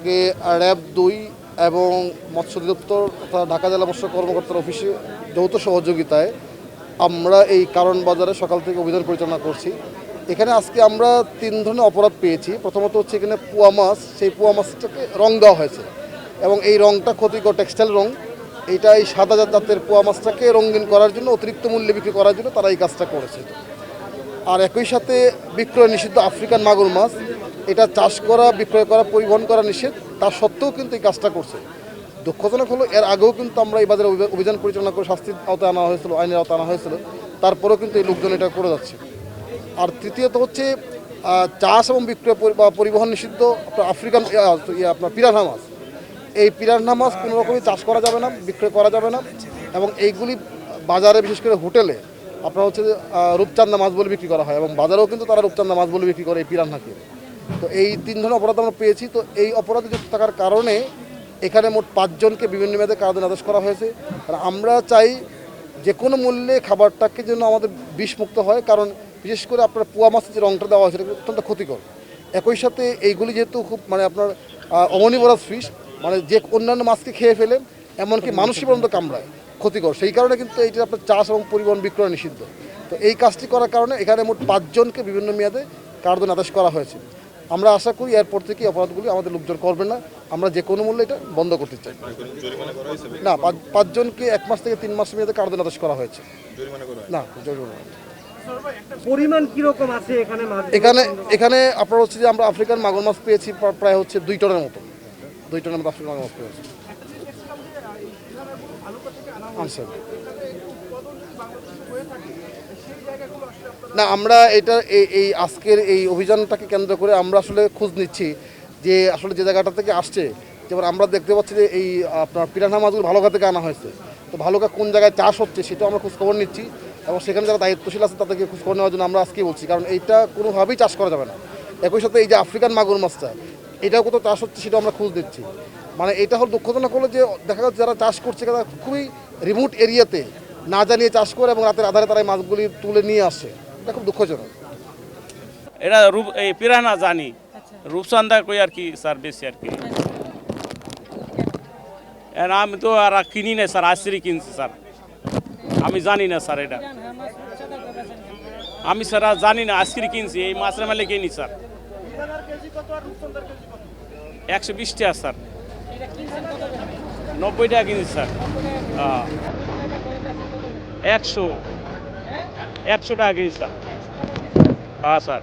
আজকে র্যাব দুই এবং মৎস্য অধিদপ্তর তথা ঢাকা জেলা মৎস্য কর্মকর্তার অফিসে যৌথ সহযোগিতায় আমরা এই কারণ বাজারে সকাল থেকে অভিযান পরিচালনা করছি। এখানে আজকে আমরা তিন ধরনের অপরাধ পেয়েছি। প্রথমত হচ্ছে এখানে পুয়া মাছ, সেই পুয়া মাছটাকে রং দেওয়া হয়েছে এবং এই রংটা ক্ষতিকর টেক্সটাইল রং। এইটা এই সাদা জাত- জাতের পোয়া মাছটাকে রঙিন করার জন্য, অতিরিক্ত মূল্যে বিক্রি করার জন্য তারা এই কাজটা করেছে। আর একই সাথে বিক্রয় নিষিদ্ধ আফ্রিকান মাগুর মাছ এটা চাষ করা, বিক্রয় করা, পরিবহন করা নিষেধ, তা সত্ত্বেও কিন্তু এই কাজটা করছে। দুঃখজনক হলো, এর আগেও কিন্তু আমরা এই বাজারে অভিযান পরিচালনা করে শাস্তির আওতায় আনা হয়েছিল, আইনের আওতায় আনা হয়েছিল, তারপরেও কিন্তু এই লোকজন এটা করে যাচ্ছে। আর তৃতীয়ত হচ্ছে চাষ এবং বিক্রয় পরিবহন নিষিদ্ধ, আপনার আফ্রিকান আপনার পিরানহা মাছ এই পিরানহা মাছ কোনো রকমই চাষ করা যাবে না, বিক্রয় করা যাবে না, এবং এইগুলি বাজারে, বিশেষ করে হোটেলে, আপনার হচ্ছে রূপচান্দা মাছ বলে বিক্রি করা হয়, এবং বাজারেও কিন্তু তারা রূপচান্দা মাছ বলে বিক্রি করে এই পিরানহাকে তো এই তিন ধরনের অপরাধ আমরা পেয়েছি। তো এই অপরাধে যুক্ত থাকার কারণে এখানে মোট পাঁচজনকে বিভিন্ন মেয়াদে কারাদণ্ড আদেশ করা হয়েছে। আর আমরা চাই যে কোনো মূল্যে খাবারটাকে যেন আমাদের বিষমুক্ত হয়, কারণ বিশেষ করে আপনার পোয়া মাছের যে রংটা দেওয়া হয় সেটা অত্যন্ত ক্ষতিকর। একই সাথে এইগুলি যেহেতু খুব মানে আপনার অমনিবরাস ফিশ মানে যে অন্যান্য মাছকে খেয়ে ফেলে, এমনকি মানুষই পর্যন্ত কামড়ায়, ক্ষতিকর। সেই কারণে কিন্তু এইটা আপনার চাষ এবং পরিবহন বিক্রয় নিষিদ্ধ। তো এই কাজটি করার কারণে এখানে মোট পাঁচজনকে বিভিন্ন মেয়াদে কারাদণ্ড আদেশ করা হয়েছে। আমরা আশা করি এরপর থেকে অপরাধগুলি আমাদের লোকজন করবে না। আমরা যে কোনো মূল্যে এটা বন্ধ করতে চাই। না পাঁচ- পাঁচজনকে এক মাস থেকে তিন মাস মেয়াদে কারাদণ্ড আদেশ করা হয়েছে? না জরিমানা পরিমাণ কীরকম আছে এখানে এখানে এখানে আপনার হচ্ছে যে আমরা আফ্রিকান মাগুর মাছ পেয়েছি প্রায় হচ্ছে দুই টনের মতো। দুই টনের মতো আফ্রিকান মাগুর মাছ পেয়েছি। আনসার। না, আমরা এটা এই আজকের এই অভিযানটাকে কেন্দ্র করে আমরা আসলে খোঁজ নিচ্ছি যে আসলে যে জায়গাটা থেকে আসছে, যেমন আমরা দেখতে পাচ্ছি যে এই আপনার পিরানহা মাছগুলো ভালোকা থেকে আনা হয়েছে। তো ভালোকা কোন জায়গায় চাষ হচ্ছে সেটাও আমরা খোঁজ খবর নিচ্ছি এবং সেখানে যারা দায়িত্বশীল আছে তাদেরকে খোঁজ খবর নেওয়ার জন্য আমরা আজকে বলছি, কারণ এইটা কোনোভাবেই চাষ করা যাবে না। একই সাথে এই যে আফ্রিকান মাগুর মাছটা, এটাও কোথাও চাষ হচ্ছে সেটাও আমরা খোঁজ দিচ্ছি মানে এটা হল দুঃখজনক হলো যে দেখা যাচ্ছে যারা চাষ করছে তারা খুবই রিমোট এরিয়াতে না জানিয়ে চাষ করে এবং রাতের আধারে তারা মাছগুলি তুলে নিয়ে আসে। এটা খুব দুঃখজনক। এটা রূপ, এই পিরানা জানি। রূপচন্দা কই আর কি, স্যার, বেশি আর কি। আমি তো আর কিনি না স্যার আশ্রি কিনছি, স্যার। আমি জানি না, স্যার, এটা। আমি, স্যার, আর জানি না আজকের কিনছি, এই মাছের মেলে কিনি, স্যার। একশো বিশ টাকা, স্যার। নব্বই টাকা কিনছি, স্যার। একশো একশো টাকা কিনছি স্যার হ্যাঁ স্যার